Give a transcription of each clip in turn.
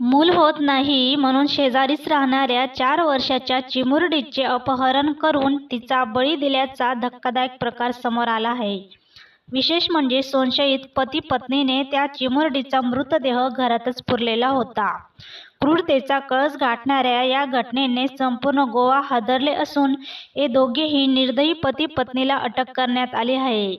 मूल होत नाही म्हणून शेजारीच राहणाऱ्या चार वर्षाच्या चिमुरडीचे अपहरण करून तिचा बळी दिल्याचा धक्कादायक प्रकार समोर आला आहे. विशेष म्हणजे संशयित पती पत्नीने त्या चिमुरडीचा मृतदेह घरातच पुरलेला होता. क्रूरतेचा कळस गाठणाऱ्या या घटनेने संपूर्ण गोवा हादरले असून हे दोघेही निर्दयी पती पत्नीला अटक करण्यात आली आहे.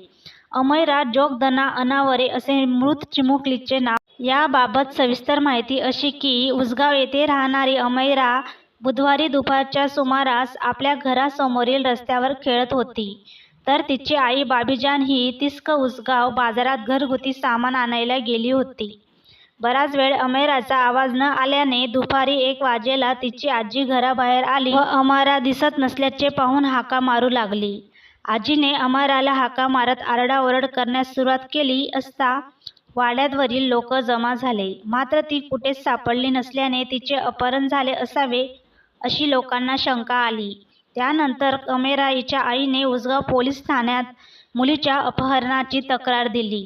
अमयरा जोगदना अनावरे असे मृत चिमुकलीचे नाव. याबाबत सविस्तर माहिती अशी की उसगाव येथे राहणारी अमैरा बुधवारी दुपारच्या सुमारास आपल्या घरासमोरील रस्त्यावर खेळत होती. तर तिची आई बाबीजान ही तिस्क उसगाव बाजारात घरगुती सामान आणायला गेली होती. बराच वेळ अमैराचा आवाज न आल्याने दुपारी एक वाजेला तिची आजी घराबाहेर आली व अमरा दिसत नसल्याचे पाहून हाका मारू लागली. आजीने अमराला हाका मारत आरडाओरड करण्यास सुरुवात केली असता वाड्यावरील लोक जमा झाले. मात्र ती कुठेच सापडली नसल्याने तिचे अपहरण झाले असावे अशी लोकांना शंका आली. त्यानंतर अमेराईच्या आईने उसगाव पोलीस ठाण्यात मुलीच्या अपहरणाची तक्रार दिली.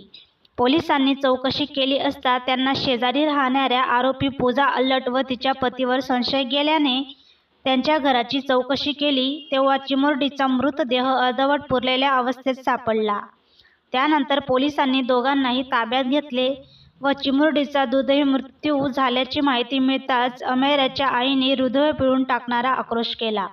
पोलिसांनी चौकशी केली असता त्यांना शेजारी राहणाऱ्या आरोपी पूजा अल्लट व तिच्या पतीवर संशय गेल्याने त्यांच्या घराची चौकशी केली तेव्हा चिमुरडीचा मृतदेह अर्धवट पुरलेल्या अवस्थेत सापडला. त्यानंतर पोलिसांनी दोघांनाही ताब्यात घेतले व चिमुरडीचा दुर्दैवी मृत्यू झाल्याची माहिती मिळताच अमेराच्या आईने हृदय पिळून टाकणारा आक्रोश केला.